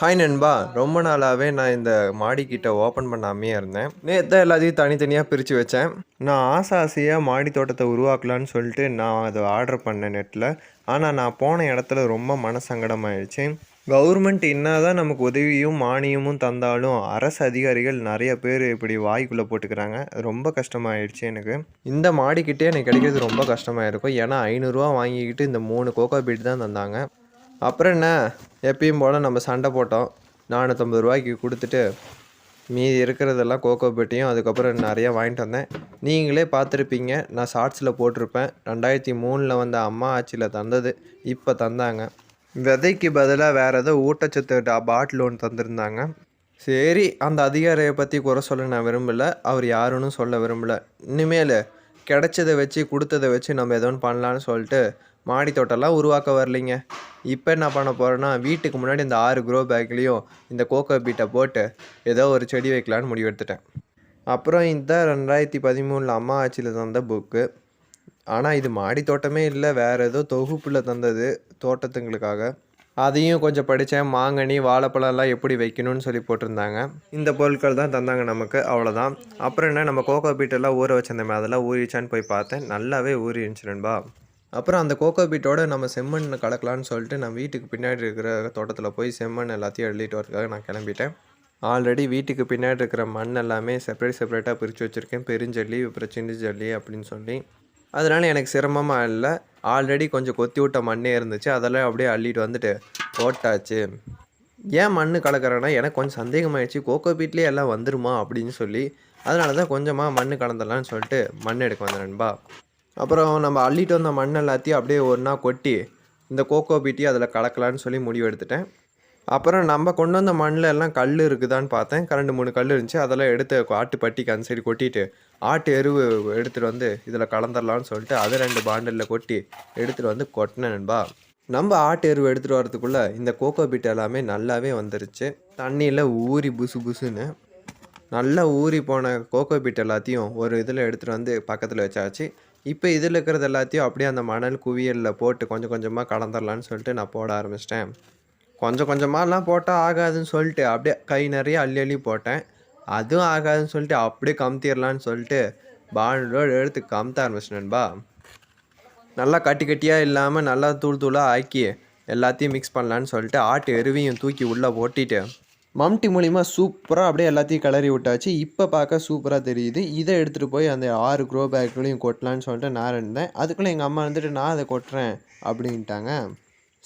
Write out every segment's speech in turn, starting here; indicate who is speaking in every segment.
Speaker 1: Hi நண்பா. ரொம்ப நாளாகவே நான் இந்த மாடிக்கிட்ட ஓப்பன் பண்ணாமையே இருந்தேன். நேற்று எல்லாத்தையும் தனித்தனியாக பிரித்து வச்சேன். நான் ஆசை ஆசையாக மாடி தோட்டத்தை உருவாக்கலான்னு சொல்லிட்டு நான் அதை ஆர்டர் பண்ணேன் நெட்டில் ஆனால் நான் போன இடத்துல ரொம்ப மனசங்கடமாயிடுச்சு கவர்மெண்ட் என்னதான் நமக்கு உதவியும் மானியமும் தந்தாலும் அரசு அதிகாரிகள் நிறைய பேர் இப்படி வாய்க்குள்ளே போட்டுக்கிறாங்க. ரொம்ப கஷ்டமாயிடுச்சு எனக்கு. இந்த மாடிக்கிட்டே எனக்கு கிடைக்கிறது ரொம்ப கஷ்டமாக இருக்கும் ஏன்னா ஐநூறுரூவா வாங்கிக்கிட்டு இந்த மூணு கோகோ பீட் தான் தந்தாங்க. அப்புறம் என்ன? எப்பயும் போல் நம்ம சண்டை போட்டோம். நானூற்றம்பது ரூபாய்க்கு கொடுத்துட்டு மீதி இருக்கிறதெல்லாம் கோகோ பெட்டியும் அதுக்கப்புறம் நிறையா வாங்கிட்டு வந்தேன். நீங்களே பார்த்துருப்பீங்க நான் ஷார்ட்ஸில் போட்டிருப்பேன். ரெண்டாயிரத்தி மூணில் வந்த அம்மா ஆட்சியில் தந்தது இப்போ தந்தாங்க. விதைக்கு பதிலாக வேறு ஏதோ ஊட்டச்சத்து பாட்டில் ஒன்று தந்திருந்தாங்க. சரி அந்த அதிகாரியை பற்றி குறை சொல்ல நான் விரும்பலை. அவர் யாருன்னு சொல்ல விரும்பலை. இனிமேல் கிடைச்சதை வச்சு கொடுத்ததை வச்சு நம்ம எதோ ஒன்று பண்ணலான்னு சொல்லிட்டு மாடி தோட்டம்லாம் உருவாக்க வரலைங்க. இப்போ என்ன பண்ண போகிறேன்னா வீட்டுக்கு முன்னாடி இந்த ஆறு க்ரோ பேக்லேயும் இந்த கோகோ பீட்டை போட்டு ஏதோ ஒரு செடி வைக்கலான்னு முடிவெடுத்துட்டேன் அப்புறம் இந்த ரெண்டாயிரத்தி பதிமூணில் அம்மா ஆட்சியில் தந்த புக்கு ஆனால் இது மாடி தோட்டமே இல்லை வேறு ஏதோ தொகுப்பில் தந்தது தோட்டத்துங்களுக்காக. அதையும் கொஞ்சம் படித்தேன். மாங்கனி வாழைப்பழம்லாம் எப்படி வைக்கணும்னு சொல்லி போட்டிருந்தாங்க. இந்த பொருட்கள் தான் தந்தாங்க நமக்கு அவ்வளோதான். அப்புறம் என்ன நம்ம கோகோ பீட்டெல்லாம் ஊற வச்சிருந்தோமே அதெல்லாம் ஊறிச்சான்னு போய் பார்த்தேன். நல்லாவே ஊறி நண்பா. அப்புறம் அந்த கோகோ பீட்டோட நம்ம செம்மண் கலக்கலான்னு சொல்லிட்டு நான் வீட்டுக்கு பின்னாடி இருக்கிற தோட்டத்தில் போய் செம்மண் எல்லாத்தையும் அள்ளிட்டு வரதுக்காக நான் கிளம்பிட்டேன். ஆல்ரெடி வீட்டுக்கு பின்னாடி இருக்கிற மண் எல்லாமே செப்பரேட் செப்பரேட்டாக பிரித்து வச்சுருக்கேன். பெருஞ்சல்லி அப்புறம் சின்ன ஜல்லி அப்படின்னு சொல்லி. அதனால் எனக்கு சிரமமாக இல்லை. ஆல்ரெடி கொஞ்சம் கொத்தி விட்ட மண்ணே இருந்துச்சு. அதெல்லாம் அப்படியே அள்ளிட்டு வந்துட்டு போட்டாச்சு. ஏன் மண் கலக்கிறேன்னா எனக்கு கொஞ்சம் சந்தேகமாயிடுச்சு. கோகோ பீட்லேயே எல்லாம் வந்துருமா அப்படின்னு சொல்லி. அதனால தான் கொஞ்சமாக மண் கலந்துடலான்னு சொல்லிட்டு மண் எடுக்க வந்தேன் நண்பா. அப்புறம் நம்ம அள்ளிட்டு வந்த மண் எல்லாத்தையும் அப்படியே ஒன்றா கொட்டி இந்த கோகோ பீட்டி அதில் கலக்கலான்னு சொல்லி முடிவு எடுத்துட்டேன். அப்புறம் நம்ம கொண்டு வந்த மண்ணில் எல்லாம் கல் இருக்குதான்னு பார்த்தேன். கரண்டு மூணு கல் இருந்துச்சு. அதெல்லாம் எடுத்து ஆட்டு பட்டிக்கு அந்த சைடு கொட்டிட்டு ஆட்டு எருவு எடுத்துகிட்டு வந்து இதில் கலந்துடலான்னு சொல்லிட்டு அதை ரெண்டு பாண்டலில் கொட்டி எடுத்துகிட்டு வந்து கொட்டினேன் நண்பா. நம்ம ஆட்டு எருவு எடுத்துகிட்டு வரதுக்குள்ளே இந்த கோகோ பீட் எல்லாமே நல்லாவே வந்துருச்சு. தண்ணியில் ஊறி புசு புசுன்னு நல்லா ஊறி போன கோகோ பீட் எல்லாத்தையும் ஒரு இதில் எடுத்துகிட்டு வந்து பக்கத்தில் வச்சாச்சு. இப்போ இதில் இருக்கிறது எல்லாத்தையும் அப்படியே அந்த மணல் குவியலில் போட்டு கொஞ்சம் கொஞ்சமாக கலந்துடலான்னு சொல்லிட்டு நான் போட ஆரம்பிச்சிட்டேன். கொஞ்சம் கொஞ்சமாகலாம் போட்டால் ஆகாதுன்னு சொல்லிட்டு அப்படியே கை நிறைய அள்ளி அள்ளி போட்டேன். அதுவும் ஆகாதுன்னு சொல்லிட்டு அப்படியே கமுத்திடலான்னு சொல்லிட்டு பாண்டோடு எடுத்து கமுத்த ஆரம்பிச்சிட்டேன்பா நல்லா கட்டி கட்டியாக இல்லாமல் நல்லா தூள் தூளாக ஆக்கி எல்லாத்தையும் மிக்ஸ் பண்ணலான்னு சொல்லிட்டு ஆட்டு எருவையும் தூக்கி உள்ளே ஓட்டிட்டு மம்டி மூலிமா சூப்பராக அப்படியே எல்லாத்தையும் கிளறி விட்டாச்சு. இப்போ பார்க்க சூப்பராக தெரியுது. இதை எடுத்துகிட்டு போய் அந்த ஆறு க்ரோ பேக்லையும் கொட்டலான்னு சொல்லிட்டு நான் இருந்தேன். அதுக்குள்ளே எங்கள் அம்மா வந்துட்டு நான் அதை கொட்டுறேன் அப்படின்ட்டாங்க.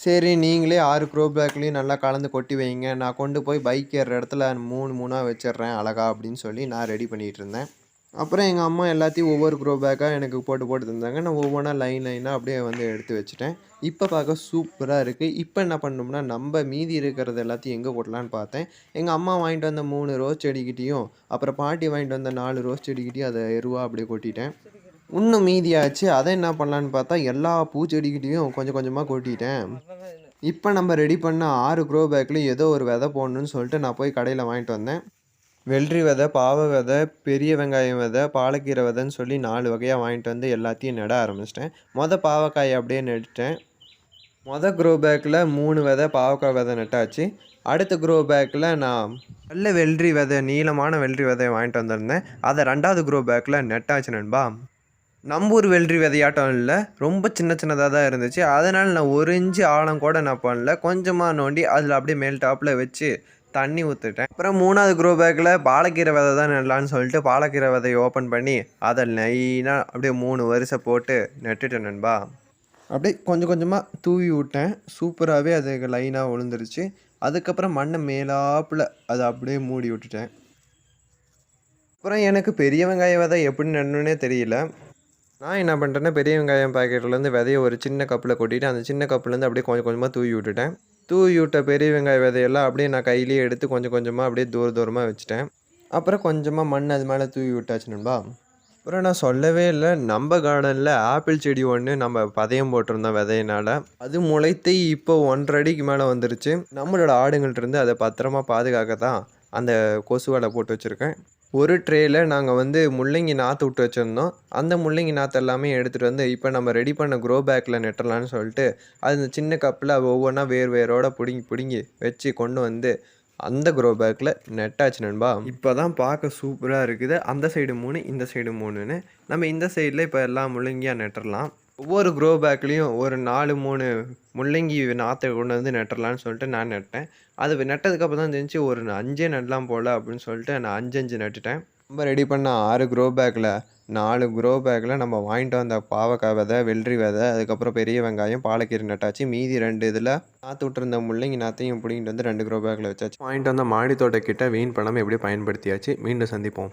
Speaker 1: சரி நீங்களே ஆறு க்ரோ பேக்லேயும் நல்லா கலந்து கொட்டி வைங்க. நான் கொண்டு போய் பைக் ஏறுற இடத்துல மூணு மூணாக வச்சிடுறேன் அழகா அப்படின்னு சொல்லி நான் ரெடி பண்ணிகிட்டு இருந்தேன். அப்புறம் எங்கள் அம்மா எல்லாத்தையும் ஒவ்வொரு க்ரோ பேக்காக எனக்கு போட்டு போட்டு தந்தாங்க. நான் ஒவ்வொன்றா லைன் லைனாக அப்படியே வந்து எடுத்து வச்சுட்டேன். இப்போ பார்க்க சூப்பராக இருக்குது இப்போ என்ன பண்ணோம்னா நம்ம மீதி இருக்கிறது எல்லாத்தையும் எங்கே போடலான்னு பார்த்தேன். எங்கள் அம்மா வாங்கிட்டு வந்த மூணு ரோஸ் செடிக்கிட்டேயும் அப்புறம் பாட்டி வாங்கிட்டு வந்த நாலு ரோஸ் செடிக்கிட்டேயும் அதை எருவாக அப்படியே கொட்டிட்டேன். இன்னும் மீதியாச்சு அதை என்ன பண்ணலான்னு பார்த்தா எல்லா பூச்செடிக்கிட்டேயும் கொஞ்சம் கொஞ்சமாக கொட்டிட்டேன். இப்போ நம்ம ரெடி பண்ண ஆறு க்ரோ பேக்கில் ஏதோ ஒரு விதை போடணுன்னு சொல்லிட்டு நான் போய் கடையில் வாங்கிட்டு வந்தேன். வெள்ளரி விதை பாவ விதை பெரிய வெங்காயம் விதை பாலக்கீரை விதைன்னு சொல்லி நாலு வகையாக வாங்கிட்டு வந்து எல்லாத்தையும் நட ஆரம்பிச்சிட்டேன். மொதல் பாவக்காய் அப்படியே நட்டுட்டேன். மொதல் க்ரோ பேக்கில் மூணு விதை பாவக்காய் விதை நட்டாச்சு. அடுத்த க்ரோ பேக்கில் நான் நல்ல வெள்ளரி விதை நீளமான வெள்ளரி விதையை வாங்கிட்டு வந்திருந்தேன். அதை ரெண்டாவது க்ரோ பேக்கில் நட்டாச்சு நண்பா. நம்பூர் ஊர் வெள்ளரி விதையாட்டம் இல்லை. ரொம்ப சின்ன சின்னதாக தான் இருந்துச்சு. அதனால் நான் ஒரு இன்ச்சு ஆழம் கூட நான் பண்ணல. கொஞ்சமாக நோண்டி அதில் அப்படியே மேல் டாப்பில் வச்சு தண்ணி ஊற்றுட்டேன் அப்புறம் மூணாவது க்ரோ பேக்கில் பாலக்கீரை விதை தான் நடலான்னு சொல்லிட்டு பாலக்கீரை விதையை ஓப்பன் பண்ணி அதை லைனாக அப்படியே மூணு வரிசை போட்டு நட்டுட்டேன் நண்பா. அப்படியே கொஞ்சம் கொஞ்சமாக தூவி விட்டேன். சூப்பராகவே அது லைனாக விழுந்துருச்சு அதுக்கப்புறம் மண்ணை மேலாப்பில் அதை அப்படியே மூடி விட்டுட்டேன். அப்புறம் எனக்கு பெரிய வெங்காய விதை எப்படி நடணுன்னே தெரியல. நான் என்ன பண்ணுறேன்னா பெரிய வெங்காயம் பாக்கெட்லேருந்து விதைய ஒரு சின்ன கப்பில் கொட்டிட்டு அந்த சின்ன கப்புலேருந்து அப்படியே கொஞ்சம் கொஞ்சமாக தூவி விட்டுட்டேன். தூவி விட்ட பெரிய வெங்காய விதையெல்லாம் அப்படியே நான் கையிலேயே எடுத்து கொஞ்சம் கொஞ்சமாக அப்படியே தூர தூரமாக வச்சுட்டேன். அப்புறம் கொஞ்சமாக மண் அது மேலே தூவி விட்டாச்சு நண்பா. அப்புறம் நான் சொல்லவே இல்லை நம்ம கார்டனில் ஆப்பிள் செடி ஒன்று நம்ம பதயம் போட்டிருந்தோம் விதையினால். அது முளைத்து இப்போ ஒன்றரை அடிக்கு மேலே வந்துருச்சு. நம்மளோட ஆடுங்கள்ட்ட இருந்து அதை பத்திரமா பாதுகாக்க தான் அந்த கொசு வலை போட்டு வச்சுருக்கேன். ஒரு ட்ரேயில் நாங்கள் வந்து முள்ளங்கி நாற்று விட்டு வச்சுருந்தோம். அந்த முள்ளங்கி நாற்று எல்லாமே எடுத்துகிட்டு வந்து இப்போ நம்ம ரெடி பண்ண க்ரோ பேக்கில் நெட்டலான்னு சொல்லிட்டு அது இந்த சின்ன கப்பில் ஒவ்வொன்றா வேர் வேரோட பிடுங்கி பிடுங்கி வச்சு கொண்டு வந்து அந்த க்ரோ பேக்கில் நெட்டாச்சு நண்பா. இப்போ தான் பார்க்க சூப்பராக இருக்குது. அந்த சைடு மூணு இந்த சைடு மூணுன்னு. நம்ம இந்த சைடில் இப்போ எல்லாம் முள்ளங்கியாக நெட்டரலாம் ஒவ்வொரு க்ரோ பேக்லேயும் ஒரு நாலு மூணு முள்ளங்கி நாற்றை கொண்டு வந்து நட்டுறலான்னு சொல்லிட்டு நான் நட்டேன். அது நட்டதுக்கப்புறம் தான் தெரிஞ்சு ஒரு அஞ்சே நடலாம் போல் அப்படின்னு சொல்லிட்டு நான் அஞ்சு அஞ்சு நட்டுட்டேன். நம்ம ரெடி பண்ண ஆறு க்ரோ பேக்கில் நாலு க்ரோ பேக்கில் நம்ம வாங்கிட்டு வந்த பாவக்காய் விதை வெள்ளரி விதை அதுக்கப்புறம் பெரிய வெங்காயம் பாலக்கீரை நட்டாச்சு. மீதி ரெண்டு இதில் நாற்று விட்டுருந்த முள்ளங்கி நாற்றையும் பிடிங்கிட்டு வந்து ரெண்டு க்ரோ பேக்கில் வச்சாச்சு. வாங்கிட்டு வந்த மாடி தோட்டக்கிட்ட வீண் பணம் எப்படி பயன்படுத்தியாச்சு? மீண்டும் சந்திப்போம்.